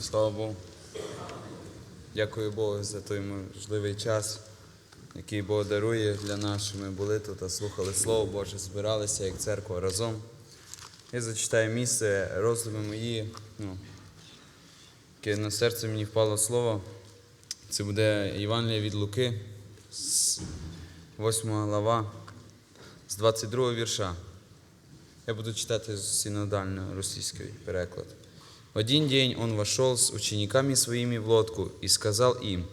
Слава Богу. Дякую Богу за той можливий час, який Бог дарує для нас, що ми були тут слухали Слово Боже, збиралися як церква разом. Я зачитаю місце, роздуми мої, ну, яке на серце мені впало слово. Це буде Євангелія від Луки, з 8 глава, з 22 вірша. Я буду читати з синодально російський переклад. Один день он вошел с учениками своими в лодку и сказал им,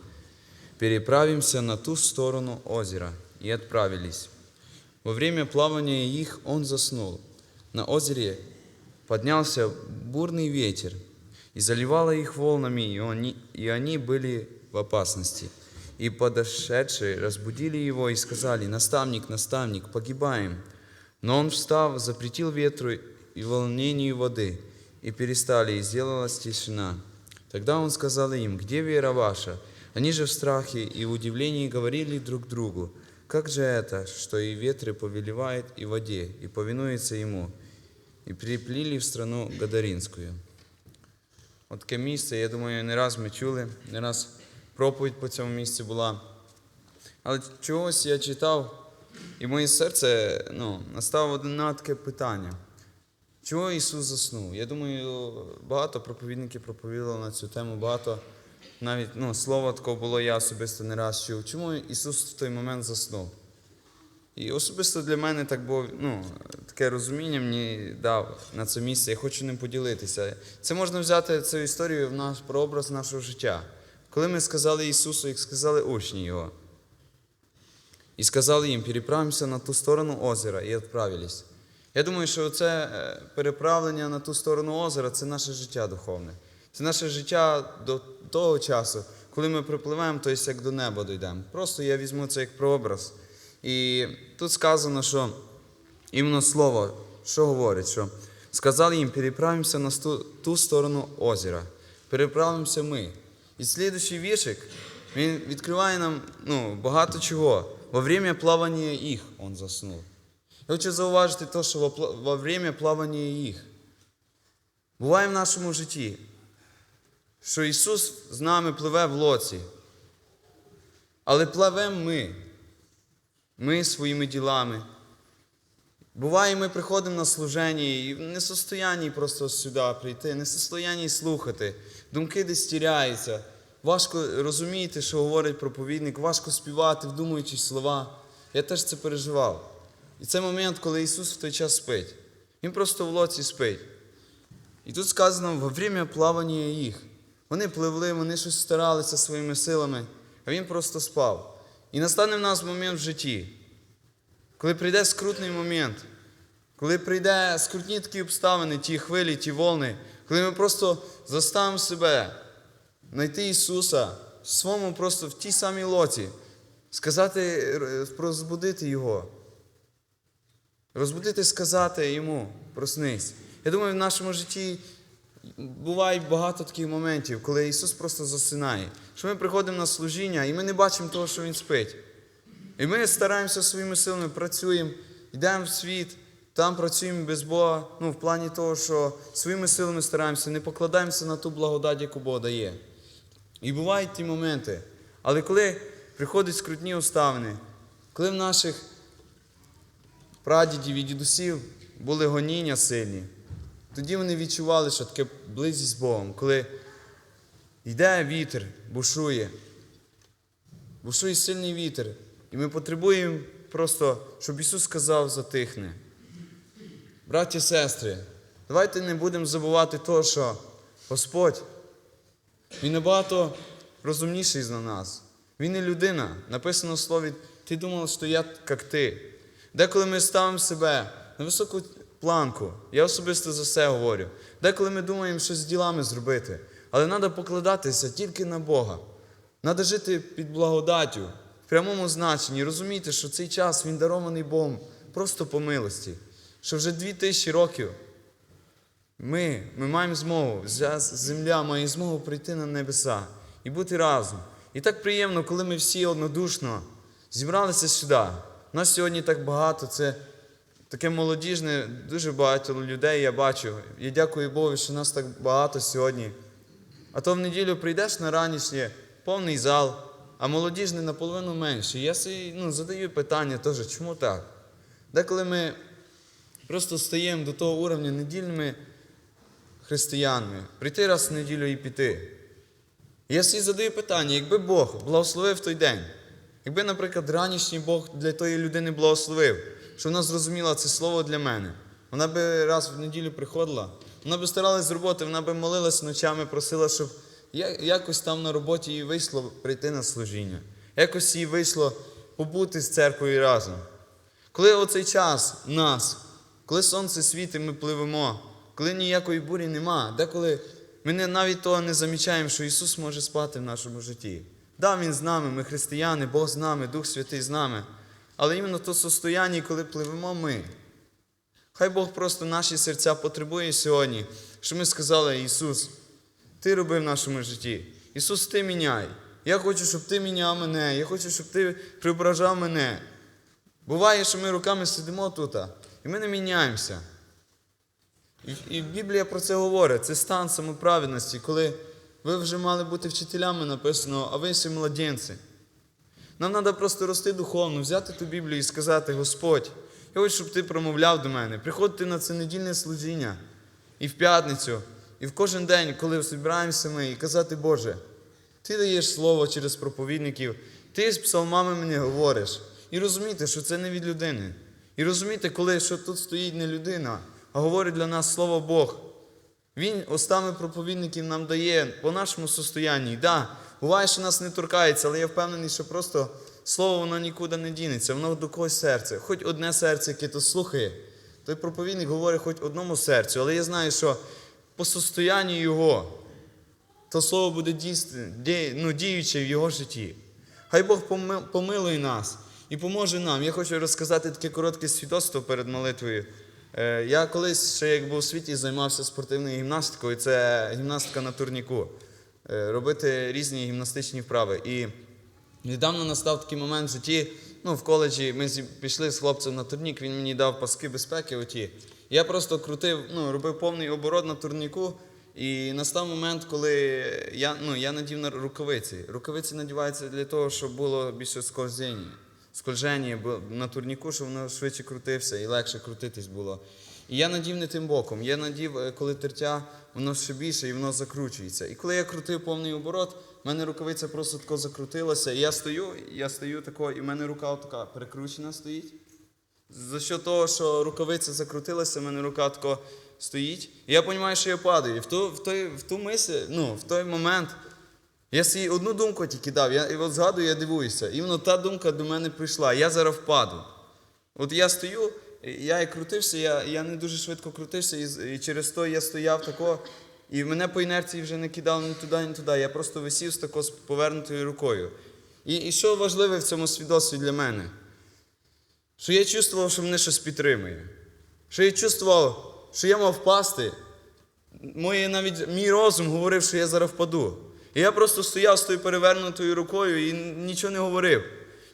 «Переправимся на ту сторону озера». И отправились. Во время плавания их он заснул. На озере поднялся бурный ветер, и заливало их волнами, и они, и они были в опасности. И подошедшие разбудили его и сказали, «Наставник, наставник, погибаем». Но он, встав, запретил ветру и волнению воды, и перестали, и сделалась тишина. Тогда он сказал им, «Где вера ваша?» Они же в страхе и в удивлении говорили друг другу, «Как же это, что и ветры повелевает и воде, и повинуется ему?» И приплили в страну Гадаринскую. От таке місце, я думаю, не раз ми чули, не раз проповідь по цьому місці була. Але чогось я читав, і моє серце ну, настало одне таке питання. Чого Ісус заснув? Я думаю, багато проповідників проповідали на цю тему, багато навіть ну, слова такого було, я особисто не раз чув. Чому Ісус в той момент заснув? І особисто для мене так було, ну, таке розуміння мені дав на це місце. Я хочу ним поділитися. Це можна взяти цю історію в наш прообраз нашого життя. Коли ми сказали Ісусу, як сказали учні Його, і сказали їм, переправимося на ту сторону озера і відправились. Я думаю, що це е, переправлення на ту сторону озера це наше життя духовне. Це наше життя до того часу, коли ми припливаємо, то як до неба дійдемо. Просто я візьму це як прообраз. І тут сказано, що іменно слово, що говорить, що сказали їм, переправимося на ту, ту сторону озера. Переправимося ми. І слідуючий віршик, він відкриває нам ну, багато чого. Во время плавання їх он заснув. Я хочу зауважити те, що во, время плавання їх. Буває в нашому житті, що Ісус з нами пливе в лоці. Але пливемо ми. Ми своїми ділами. Буває, ми приходимо на служення і в несостоянні просто сюди прийти, не в состоянні слухати. Думки десь тіряються. Важко розуміти, що говорить проповідник, важко співати, вдумуючись слова. Я теж це переживав. І це момент, коли Ісус в той час спить. Він просто в лоці спить. І тут сказано, во время плавання їх. Вони пливли, вони щось старалися своїми силами, а він просто спав. І настане в нас момент в житті, коли прийде скрутний момент, коли прийде скрутні такі обставини, ті хвилі, ті волни, коли ми просто заставимо себе знайти Ісуса в своєму просто в тій самій лоці, сказати, розбудити Його. Розбудити, сказати йому, проснись. Я думаю, в нашому житті буває багато таких моментів, коли Ісус просто засинає. Що ми приходимо на служіння і ми не бачимо того, що Він спить. І ми стараємося своїми силами, працюємо, йдемо в світ, там працюємо без Бога, ну, в плані того, що своїми силами стараємося, не покладаємося на ту благодать, яку Бог дає. І бувають ті моменти. Але коли приходять скрутні обставини, коли в наших прадідів і дідусів були гоніння сильні, тоді вони відчували, що таке близькість з Богом, коли йде вітер, бушує, бушує сильний вітер, і ми потребуємо просто, щоб Ісус сказав, затихне. Браті і сестри, давайте не будемо забувати того, що Господь, Він набагато розумніший за нас. Він не людина. Написано в слові, ти думав, що я як ти. Деколи ми ставимо себе на високу планку, я особисто за все говорю. Деколи ми думаємо, що з ділами зробити, але треба покладатися тільки на Бога. Треба жити під благодаттю, в прямому значенні, розуміти, що цей час він дарований Богом просто по милості. Що вже дві тисячі років ми, ми маємо змогу, земля має змогу прийти на небеса і бути разом. І так приємно, коли ми всі однодушно зібралися сюди. Нас сьогодні так багато, це таке молодіжне, дуже багато людей я бачу. Я дякую Богу, що нас так багато сьогодні. А то в неділю прийдеш на ранішнє, повний зал, а молодіжний наполовину менше. Я собі ну, задаю питання теж, чому так? Деколи ми просто стаємо до того уровня недільними християнами, прийти раз в неділю і піти. Я собі задаю питання, якби Бог благословив той день, якби, наприклад, ранішній Бог для тої людини благословив, що вона зрозуміла це слово для мене, вона би раз в неділю приходила, вона би старалась з роботи, вона би молилась ночами, просила, щоб якось там на роботі їй вийшло прийти на служіння, якось їй вийшло побути з церквою разом. Коли оцей час нас, коли сонце світить, ми пливемо, коли ніякої бурі нема, деколи ми навіть того не замічаємо, що Ісус може спати в нашому житті. Да, Він з нами, ми християни, Бог з нами, Дух Святий з нами. Але іменно то состояння, коли пливемо ми. Хай Бог просто наші серця потребує сьогодні, щоб ми сказали, Ісус, Ти роби в нашому житті. Ісус, Ти міняй. Я хочу, щоб Ти міняв мене. Я хочу, щоб Ти преображав мене. Буває, що ми руками сидимо тут, і ми не міняємося. І, і Біблія про це говорить. Це стан самоправедності, коли ви вже мали бути вчителями написано, а ви ще младенці. Нам треба просто рости духовно, взяти ту Біблію і сказати, Господь, я хочу, щоб ти промовляв до мене. Приходити на це недільне служіння і в п'ятницю, і в кожен день, коли збираємося ми, і казати, Боже, ти даєш слово через проповідників, ти з псалмами мені говориш. І розуміти, що це не від людини. І розуміти, коли що тут стоїть не людина, а говорить для нас слово Бог. Він устами проповідників нам дає по нашому состоянні. Да, буває, що нас не торкається, але я впевнений, що просто слово воно нікуди не дінеться, воно до когось серця. Хоч одне серце, яке то слухає. Той проповідник говорить хоч одному серцю, але я знаю, що по состоянню його то слово буде дій- ну, діюче в його житті. Хай Бог помилує нас і поможе нам. Я хочу розказати таке коротке свідоцтво перед молитвою. Е, Я колись ще як був у світі займався спортивною гімнастикою, це гімнастика на турніку. Е, Робити різні гімнастичні вправи. І недавно настав такий момент в житті. Ну, в коледжі ми пішли з хлопцем на турнік, він мені дав паски безпеки оті. Я просто крутив, ну, робив повний оборот на турніку. І настав момент, коли я, ну, я надів на рукавиці. Рукавиці надіваються для того, щоб було більше скольження. Скольження бо на турніку, щоб воно швидше крутився і легше крутитись було. І я надів не тим боком. Я надів, е, коли тертя, воно ще більше і воно закручується. І коли я крутив повний оборот, в мене рукавиця просто тако закрутилася. І я стою, я стою тако, і в мене рука така перекручена стоїть. За що того, що рукавиця закрутилася, в мене рука тако стоїть. І я розумію, що я падаю. І в ту, в той, в ту мисль, ну, в той момент я собі одну думку тільки дав. Я і от згадую, я дивуюся. І та думка до мене прийшла. Я зараз впаду. От я стою, я і крутився, я, я не дуже швидко крутився, і, і через то я стояв тако, і мене по інерції вже не кидало ні туди, ні туди. Я просто висів з тако з повернутою рукою. І, і що важливе в цьому свідоцтві для мене? Що я чувствував, що мене щось підтримує. Що я чувствував, що я мав впасти. Моє, навіть мій розум говорив, що я зараз впаду. І я просто стояв з тою перевернутою рукою і нічого не говорив.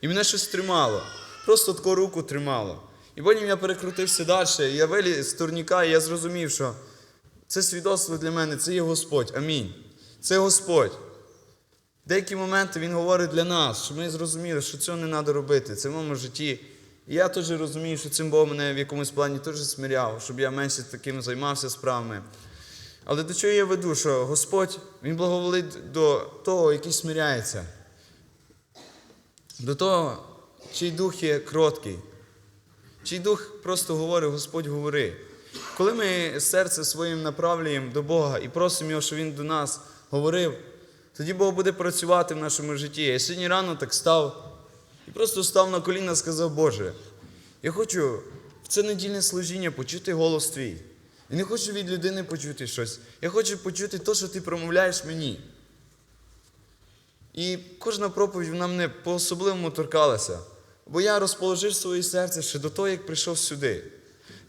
І мене щось тримало. Просто таку руку тримало. І потім я перекрутився далі, я виліз з турніка, і я зрозумів, що це свідоцтво для мене, це є Господь. Амінь. Це Господь. Деякі моменти Він говорить для нас, щоб ми зрозуміли, що цього не треба робити. Це в моєму житті. І я теж розумію, що цим Бог мене в якомусь плані теж смиряв, щоб я менше таким займався справами. Але до чого я веду, що Господь Він благоволить до того, який смиряється, до того, чий дух є кроткий, чий дух просто говорить, Господь говори. Коли ми серце своїм направлюємо до Бога і просимо Його, щоб Він до нас говорив, тоді Бог буде працювати в нашому житті. Я сьогодні рано так став і просто став на коліна і сказав, Боже, я хочу в це недільне служіння почути голос твій. Я не хочу від людини почути щось. Я хочу почути те, що ти промовляєш мені. І кожна проповідь вона мене по-особливому торкалася. Бо я розположив своє серце ще до того, як прийшов сюди.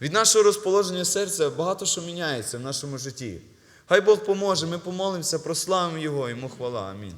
Від нашого розположення серця багато що міняється в нашому житті. Хай Бог поможе, ми помолимося, прославимо Його, йому хвала. Амінь.